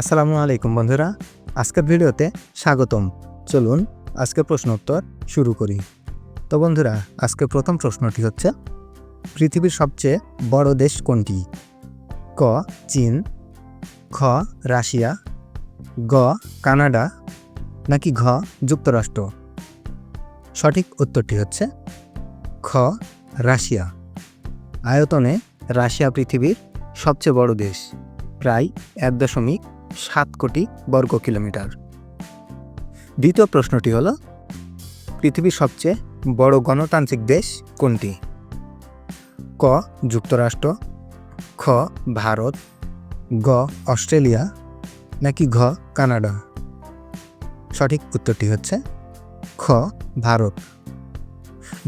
আসসালামু আলাইকুম বন্ধুরা, আজকের ভিডিওতে স্বাগতম। চলুন আজকের প্রশ্ন উত্তর শুরু করি। তো বন্ধুরা আজকের প্রথম প্রশ্নটি হচ্ছে, পৃথিবীর সবচেয়ে বড় দেশ কোনটি? ক, চীন, খ, রাশিয়া, গ, কানাডা, নাকি ঘ, যুক্তরাষ্ট্র? সঠিক উত্তরটি হচ্ছে, খ, রাশিয়া। আয়তনে রাশিয়া পৃথিবীর সবচেয়ে বড় দেশ, প্রায় এক দশমিক সাত কোটি বর্গ কিলোমিটার। দ্বিতীয় প্রশ্নটি হল, পৃথিবীর সবচেয়ে বড় গণতান্ত্রিক দেশ কোনটি? ক, যুক্তরাষ্ট্র, খ, ভারত, গ, অস্ট্রেলিয়া, নাকি ঘ, কানাডা? সঠিক উত্তরটি হচ্ছে, খ, ভারত।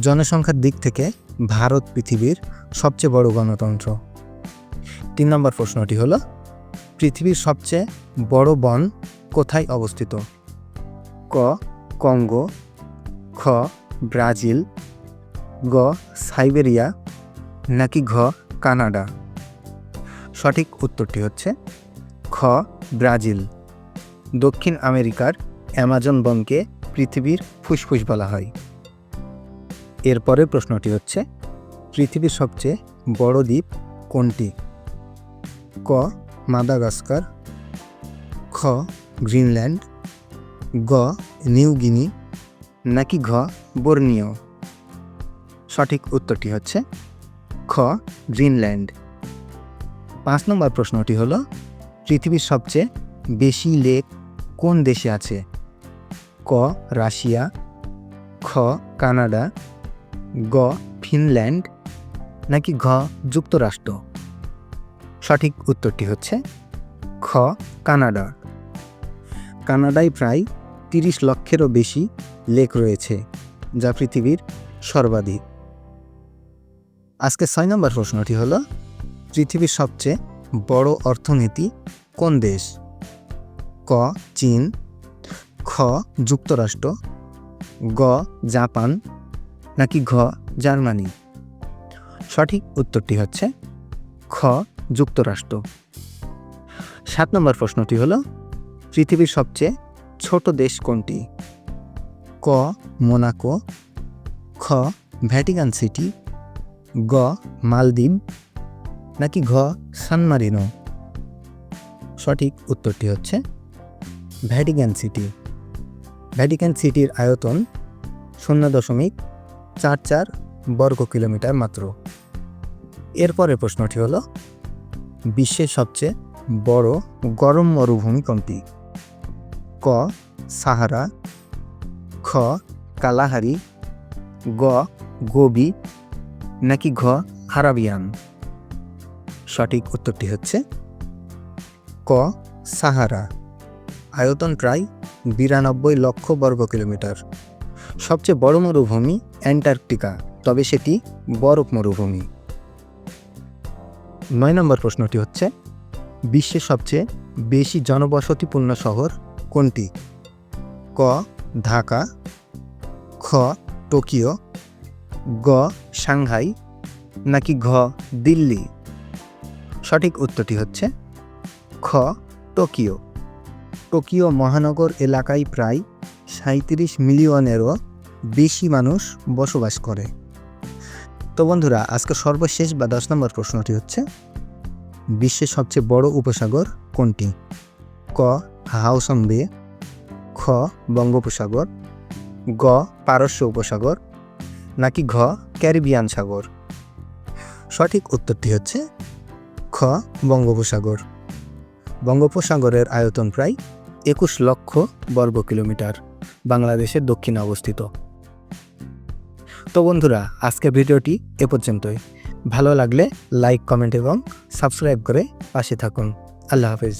জনসংখ্যার দিক থেকে ভারত পৃথিবীর সবচেয়ে বড় গণতন্ত্র। তিন নম্বর প্রশ্নটি হলো পৃথিবীর সবচেয়ে বড় বন কোথায় অবস্থিত? ক, কঙ্গো, খ, ব্রাজিল, গ, সাইবেরিয়া, নাকি ঘ, কানাডা? সঠিক উত্তরটি হচ্ছে খ, ব্রাজিল। দক্ষিণ আমেরিকার অ্যামাজন বনকে পৃথিবীর ফুসফুস বলা হয়। এরপরে প্রশ্নটি হচ্ছে, পৃথিবীর সবচেয়ে বড় দ্বীপ কোনটি? ক মাদাগাস্কার, খ, গ্রিনল্যান্ড, গ, নিউ গিনি, নাকি ঘ, বর্নিও। সঠিক উত্তরটি হচ্ছে খ, গ্রিনল্যান্ড। পাঁচ নম্বর প্রশ্নটি হলো, পৃথিবীর সবচেয়ে বেশি লেক কোন দেশে আছে? ক, রাশিয়া, খ, কানাডা, গ, ফিনল্যান্ড, নাকি ঘ, যুক্তরাষ্ট্র? সঠিক উত্তরটি হচ্ছে খ, কানাডা। কানাডায় প্রায় তিরিশ লক্ষেরও বেশি লেক রয়েছে, যা পৃথিবীর সর্বাধিক। আজকে ছয় নম্বর প্রশ্নটি হলো, পৃথিবীর সবচেয়ে বড় অর্থনীতি কোন দেশ? ক, চীন। খ, যুক্তরাষ্ট্র। গ, জাপান। নাকি ঘ, জার্মানি? সঠিক উত্তরটি হচ্ছে খ যুক্তরাষ্ট্র। সাত নম্বর প্রশ্নটি হলো, পৃথিবীর সবচেয়ে ছোট দেশ কোনটি? ক, মোনাকো, খ, ভ্যাটিকান সিটি, গ, মালদ্বীপ, নাকি ঘ সানমারিনো সঠিক উত্তরটি হচ্ছে ভ্যাটিকান সিটি। ভ্যাটিকান সিটির আয়তন শূন্য দশমিক চার চার বর্গ কিলোমিটার মাত্র। এরপরের প্রশ্নটি হলো বিশ্বের সবচেয়ে বড় গরম মরুভূমি কোনটি? ক, সাহারা, খ, কালাহারি, গ, গোবি, নাকি ঘ, আরাবিয়ান? সঠিক উত্তরটি হচ্ছে ক, সাহারা। আয়তন প্রায় বিরানব্বই লক্ষ বর্গ কিলোমিটার। সবচেয়ে বড় মরুভূমি অ্যান্টার্কটিকা, তবে সেটি বরফ মরুভূমি। নয় নম্বর প্রশ্নটি হচ্ছে, বিশ্বের সবচেয়ে বেশি জনবসতিপূর্ণ শহর কোনটি? ক, ঢাকা, খ, টোকিও, গ, সাংহাই, নাকি ঘ, দিল্লি? সঠিক উত্তরটি হচ্ছে, খ, টোকিও। টোকিও মহানগর এলাকায় প্রায় সাঁত্রিশ মিলিয়নেরও বেশি মানুষ বসবাস করে। তো বন্ধুরা আজকে সর্বশেষ বা দশ নম্বর প্রশ্নটি হচ্ছে, বিশ্বের সবচেয়ে বড় উপসাগর কোনটি? ক হাউসং বে খ, বঙ্গোপসাগর, গ, পারস্য উপসাগর, নাকি ঘ, ক্যারিবিয়ান সাগর? সঠিক উত্তরটি হচ্ছে, খ, বঙ্গোপসাগর। বঙ্গোপসাগরের আয়তন প্রায় একুশ লক্ষ বর্গ কিলোমিটার বাংলাদেশের দক্ষিণে অবস্থিত। তো বন্ধুরা আজকে ভিডিওটি এ পর্যন্তই। ভালো লাগলে লাইক, কমেন্ট এবং সাবস্ক্রাইব করে পাশে থাকুন। আল্লাহ হাফেজ।